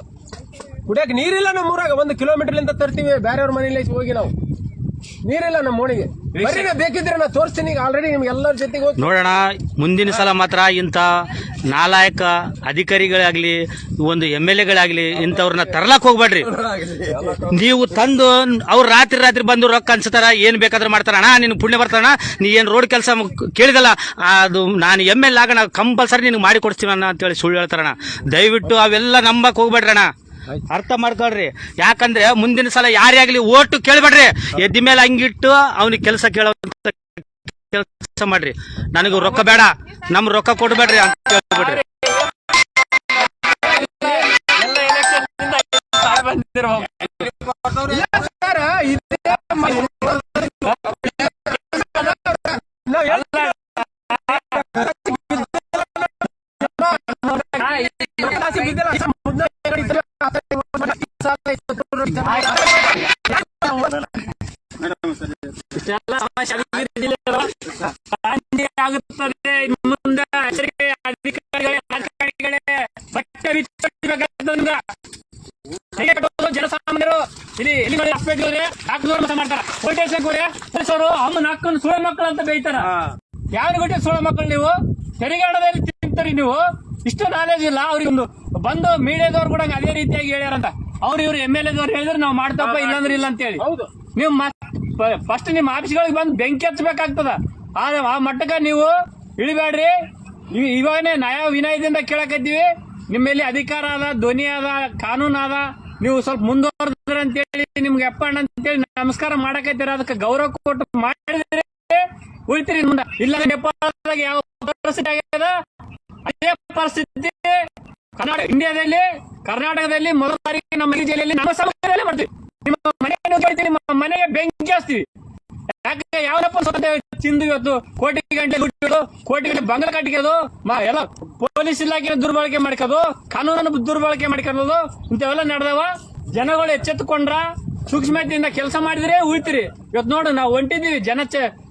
ಕುಡಿಯಾಕ ನೀರಿಲ್ಲ ನಮ್ಮ ಊರಾಗ ಒಂದು ಕಿಲೋಮೀಟರ್ ತರ್ತೀವಿ ಬೇರೆಯವ್ರ ಮನೇಲಿ ಹೋಗಿ ನಾವು. ನೀರಿಲ್ಲ ನಮ್ಮ ಓಣಿಗೆ ಬೇಕಿದ್ರೆ ನಾ ತೋರಿಸ್ತೀನಿ. ಈಗ ಆಲ್ರೆಡಿ ನಿಮ್ಗೆ ಎಲ್ಲರ ಜೊತೆಗೆ ಹೋಗಿ ನೋಡೋಣ ಮುಂದಿನ ಸಲ ಮಾತ್ರ ಇಂಥ ನಾಲಾಯಕ ಅಧಿಕಾರಿಗಳಾಗ್ಲಿ ಒಂದು ಎಂ ಎಲ್ ಎಗಳಾಗ್ಲಿ ಇಂಥವ್ರನ್ನ ತರ್ಲಾಕ್ ಹೋಗ್ಬೇಡ್ರಿ. ನೀವು ತಂದು ಅವ್ರು ರಾತ್ರಿ ರಾತ್ರಿ ಬಂದು ರೊಕ್ಕ ಅನ್ಸ್ತಾರ ಏನ್ ಬೇಕಾದ್ರೆ ಮಾಡ್ತಾರ. ಅಣ್ಣ ನಿನ್ ಪುಣ್ಯ ಬರ್ತಾರಣ ನೀ ಏನ್ ರೋಡ್ ಕೆಲಸ ಕೇಳಿದಲ್ಲ ಅದು ನಾನು ಎಂ ಎಲ್ ಆಗೋಣ ಕಂಪಲ್ಸರಿ ನಿನ್ಗೆ ಮಾಡಿ ಕೊಡ್ತೀವಿ ಅಣ್ಣ ಅಂತೇಳಿ ಸುಳ್ಳು ಹೇಳ್ತಾರಣ್ಣ. ದಯವಿಟ್ಟು ಅವೆಲ್ಲ ನಂಬಕ್ ಹೋಗ್ಬೇಡ್ರಣ್ಣ. ಅರ್ಥ ಮಾಡ್ಕೊಳ್ರಿ. ಯಾಕಂದ್ರೆ ಮುಂದಿನ ಸಲ ಯಾರೇ ಆಗ್ಲಿ ಓಟು ಕೇಳ್ಬೇಡ್ರಿ. ಎದ್ದ ಮೇಲೆ ಹಂಗಿಟ್ಟು ಅವ್ನಿಗೆ ಕೆಲಸ ಕೇಳೋ ಕೆಲಸ ಮಾಡ್ರಿ. ನನಗೆ ರೊಕ್ಕ ಬೇಡ. ನಮ್ ರೊಕ್ಕ ಕೊಡ್ಬೇಡ್ರಿ ಅಂತ ಹೇಳ್ಬಿಡ್ರಿ ಆಗುತ್ತದೆ ಮುಂದೆ ಅಧಿಕಾರಿಗಳೇ ರಾಜಕಾರಣಿಗಳೇ ಬಟ್ಟೆ ಜನಸಾಮಾನ್ಯರು ಇಲ್ಲಿ. ಎಲ್ಲಿ ಹೋದ್ರೆ ಡಾಕ್ಟರ್ ಮೋಸ ಮಾಡ್ತಾರ ಪೊಲೀಸ್ ಪೊಲೀಸರು ಅಮ್ಮನ ಹಾಕೊಂಡು ಸುಳ್ಳು ಮಕ್ಕಳು ಅಂತ ಬೈತಾರ ಯಾವ ಗೊಟ್ಟೆ ಸುಳ್ಳು ಮಕ್ಕಳು ನೀವು ತೆರಿಗೆ ಹಣದಲ್ಲಿ ತಿಂತೀರಿ ನೀವು ಇಷ್ಟು ನಾಲೆಜ್ ಇಲ್ಲ ಅವ್ರಿಗೊಂದು ಬಂದು ಮೀಡಿಯಾದವ್ರು ಕೂಡ ಅದೇ ರೀತಿಯಾಗಿ ಹೇಳ್ಯಾರಂತ. ಅವ್ರು ಇವ್ರು ಎಂ ಎಲ್ ಎದವ್ರು ಹೇಳಿದ್ರೆ ನಾವು ಮಾಡ್ತಪ್ಪ ಇಲ್ಲಾಂದ್ರೆ ಇಲ್ಲ ಅಂತ ಹೇಳಿ ಹೌದು. ನೀವು ಫಸ್ಟ್ ನಿಮ್ಮ ಆಫೀಸ್ಗಳಿಗೆ ಬಂದು ಬೆಂಕಿ ಹಚ್ಚಬೇಕಾಗ್ತದ. ಆದ್ರೆ ಆ ಮಟ್ಟಕ ನೀವು ಇಳಿಬೇಡ್ರಿ. ಇವ್- ಇವಾಗನೇ ನಯ ವಿನಯದಿಂದ ಕೇಳಕತ್ತೀವಿ. ನಿಮ್ಮಲ್ಲಿ ಅಧಿಕಾರ ಅದ ಧ್ವನಿ ಅದ ಕಾನೂನು ಅದ. ನೀವು ಸ್ವಲ್ಪ ಮುಂದುವರೆದ್ರೆ ಅಂತೇಳಿ ನಿಮ್ಗೆ ಅಂತ ಅಂತೇಳಿ ನಮಸ್ಕಾರ ಮಾಡಕತ್ತೀರ. ಅದಕ್ಕೆ ಗೌರವ ಕೊಟ್ಟು ಮಾಡಿದ್ರೆ ಉಳಿತೀರಿ ಮುಂದೆ. ಇಲ್ಲ ಯಾವ ಪರಿಸ್ಥಿತಿ ಆಗ್ಯದ? ಅದೇ ಪರಿಸ್ಥಿತಿ ಕರ್ನಾಟಕ ಇಂಡಿಯಾದಲ್ಲಿ ಕರ್ನಾಟಕದಲ್ಲಿ ಮೊದಲ ಬಾರಿಗೆ ನಮ್ಮ ಜಿಲ್ಲೆಯಲ್ಲಿ ನಮ್ಮ ಸಮಸ್ಯೆ ಮಾಡ್ತೀವಿ. ನಿಮ್ಮ ಮನೆಯನ್ನು ಕೇಳ್ತೀವಿ ನಿಮ್ಮ ಮನೆಗೆ ಬೆಂಕಿ ಜಾಸ್ತಿ ಯಾಕೆ ಯಾವನಪ್ಪ ಸ್ವತಃ ಚಿಂದು ಇವತ್ತು ಕೋಟಿ ಗಂಟೆ ದುಡ್ಡು ಕೋಟಿ ಗಂಟೆ ಬಂಗಲ ಕಟ್ಟಿಗೆದು ಎಲ್ಲ ಪೊಲೀಸ್ ಇಲಾಖೆ ದುರ್ಬಳಕೆ ಮಾಡ್ಕೋದು, ಕಾನೂನನ್ನು ದುರ್ಬಳಕೆ ಮಾಡ್ಕೊಳ್ಳೋದು ಇಂಥವೆಲ್ಲ ನಡೆದವ? ಜನಗಳು ಎಚ್ಚೆತ್ತುಕೊಂಡ್ರ, ಸೂಕ್ಷ್ಮತೆಯಿಂದ ಕೆಲಸ ಮಾಡಿದ್ರೆ ಉಳಿತೀರಿ. ಇವತ್ತು ನೋಡು, ನಾವು ಹೊಂಟಿದ್ದೀವಿ. ಜನ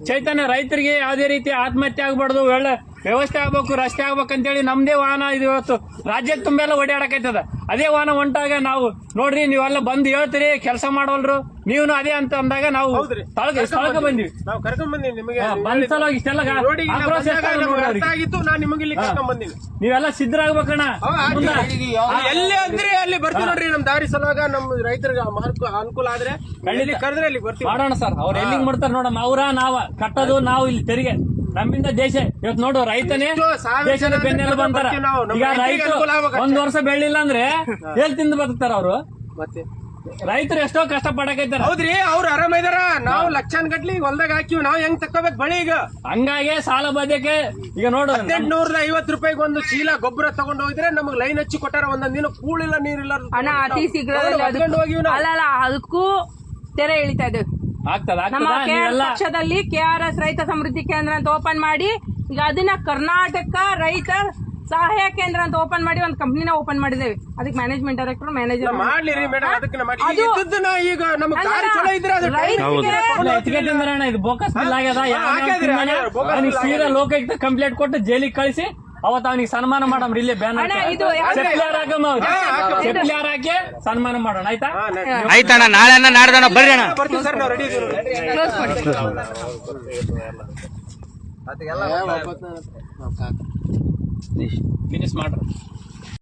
ಚೈತನ್ಯ ರೈತರಿಗೆ ಯಾವುದೇ ರೀತಿ ಆತ್ಮಹತ್ಯೆ ಆಗ್ಬಾರ್ದು, ಒಳ್ಳೆ ವ್ಯವಸ್ಥೆ ಆಗ್ಬೇಕು ರಸ್ತೆ ಆಗ್ಬೇಕು ಅಂತೇಳಿ ನಮ್ದೇ ವಾಹನ ಇದು ಇವತ್ತು ರಾಜ್ಯಕ್ಕೆ ತುಂಬೆಲ್ಲ ಓಡಾಡಕೈತದ. ಅದೇ ವಾಹನ ಹೊಂಟಾಗ ನಾವು ನೋಡ್ರಿ ನೀವೆಲ್ಲ ಬಂದು ಹೇಳ್ತೀರಿ ಕೆಲಸ ಮಾಡೋಲ್ರು ನೀವು ಅದೇ ಅಂತ ಅಂದಾಗ ನಾವು. ಸ್ಥಳಕ್ಕೆ ಬಂದಿವಿ. ನಾವು ಕರ್ಕೊಂಡ್ ಬಂದೀನಿ ನಿಮಗೆ. ಇಷ್ಟೆಲ್ಲ ಆಗಿತ್ತು ನಾನು ನಿಮಗೆ ಇಲ್ಲಿ ಕರ್ಕೊಂಡ್ ಬಂದೀನಿ. ನೀವೆಲ್ಲ ಸಿದ್ಧರಾಗ್ಬೇಕಣ್ಣ. ಎಲ್ಲಿ ಅಂದ್ರೆ ಅಲ್ಲಿ ಬರ್ತೀವಿ ನೋಡ್ರಿ ನಮ್ ದಾರಿ ಸಲುವಾಗ ನಮ್ ರೈತರಿಗೆ ಅನುಕೂಲ ಆದ್ರೆ ಕರೆದ್ರೆ ಅಲ್ಲಿ ಬರ್ತೀವಿ. ಮಾಡೋಣ ಸರ್ ಅವ್ರ ಎಲ್ಲಿಗೆ ಮಾಡ್ತಾರೆ ನೋಡಮ್ಮ ಅವ್ರ ನಾವ ಕಟ್ಟೋದು ನಾವು ಇಲ್ಲಿ ತೆರಿಗೆ ನಮ್ಮಿಂದ ದೇಶ ಇವತ್ತು ನೋಡು ರೈತನೇ ದೇಶದ ಬೆನ್ನೆಲ್ಲ ಬೆನ್ನೆಲು ಬಂತಾರ ಈಗ ರೈತರು ಒಂದ್ ವರ್ಷ ಬೆಳಿಲ್ಲ ಅಂದ್ರೆ ಎಲ್ ತಿಂದು ಬದುಕ್ತಾರ ಅವರು? ಮತ್ತೆ? ರೈತರು ಎಷ್ಟೋ ಕಷ್ಟ ಪಡಕೈತಾರ ಹೌದ್ರಿ ಅವ್ರು ಆರಾಮ ಇದಾರ. ನಾವು ಲಕ್ಷಾನ್ ಗಟ್ಲಿ ಹೊಲ್ದಾಗ ಹಾಕಿವ್. ನಾವ್ ಹೆಂಗ್ ತಕ್ಕೋಬೇಕು ಬಳಿ ಈಗ? ಹಂಗಾಗಿ ಸಾಲ ಬಾಧ್ಯಕ್ಕೆ ಈಗ ನೋಡು ಹದಿನೆಂಟುನೂರದ ಐವತ್ ರೂಪಾಯಿಗೆ ಒಂದು ಚೀಲ ಗೊಬ್ಬರ ತಗೊಂಡ್ ಹೋಗಿದ್ರೆ ನಮಗ್ ಲೈನ್ ಹಚ್ಚಿ ಕೊಟ್ಟಾರ. ಒಂದೊಂದ್ ದಿನ ಕೂಳಿಲ್ಲ ನೀರಿಲ್ಲ ಅಣ್ಣ ಅತಿ ಶೀಘ್ರದಲ್ಲಿ ಅದಕ್ಕೂ- ಅಲ್ಲ ಅಲ್ಲ ಅದಕ್ಕೂ ತೆರೆ ಇಳಿತಾ ಇದ್ದೇವೆ ನಮ್ಮ ಕೆ ಆರ್ ಪಕ್ಷದಲ್ಲಿ ಕೆಆರ್ಎಸ್ ರೈತ ಸಮೃದ್ಧಿ ಕೇಂದ್ರ ಅಂತ ಓಪನ್ ಮಾಡಿ ಈಗ ಅದನ್ನ ಕರ್ನಾಟಕ ರೈತ ಸಹಾಯ ಕೇಂದ್ರ ಅಂತ ಓಪನ್ ಮಾಡಿ ಒಂದು ಕಂಪ್ನಿನ ಓಪನ್ ಮಾಡಿದೇವೆ ಅದಕ್ಕೆ ಮ್ಯಾನೇಜ್ಮೆಂಟ್ ಡೈರೆಕ್ಟರ್ ಮ್ಯಾನೇಜರ್ ಮಾಡ್ಲಿ ಮೇಡಮ್ ಅದಕ್ಕೆ ಮಾಡಿ ಅದು- ಇದ್ದದ್ದನ್ನ ಈಗ ನಮಗ್ ದಾರಿ ಚಲೋ ಇದ್ರೆ ಅದು ರೈತರಿಗೆ ಇಲ್ಲ, ಇದು ಬೋಕಸ್ ಬಿಲ್ ಆಗ್ಯದ. ಹಾ, ಹಾಗಾದ್ರೆ, ಹಾಗಾದ್ರೆ, ಬೋಗಸ್ ಅವನಿಗೆ ಸೀದಾ ಲೋಕಾಯುಕ್ತ ಕಂಪ್ಲೇಂಟ್ ಕೊಟ್ಟು ಜೈಲಿಗೆ ಕಳಿಸಿ ಅವತ್ತು ಅವನಿಗೆ ಸನ್ಮಾನ ಮಾಡಮ್ರಿ ಇಲ್ಲೇ ಬ್ಯಾನ್ ಅಣ್ಣ, ಇದು ಯಾವ್ದು- ಚಪ್ಲಾರ್ ಹಾಕಮ್ಮ ಅವ್ರು. ಹಾ, ಹಾಕಮ್ಮ. ಚಪ್ಲಾರ್ ಹಾಕಿ ಸನ್ಮಾನ ಮಾಡೋಣ ಆಯ್ತಾ? ಆಯ್ತಣ್ಣ ನಾಳೆ ನಾಡ್ದಣ್ಣ ಬರ್ರಿ ಅಣ್ಣ. ಬರ್ತೀವಿ ಸರ್ ನಾವು ರೆಡಿ ಇದೀವಿ ಕ್ಲೋಸ್ ಮಾಡಿ. ಫಿನಿಶ್ ಮಾಡ್ರಿ.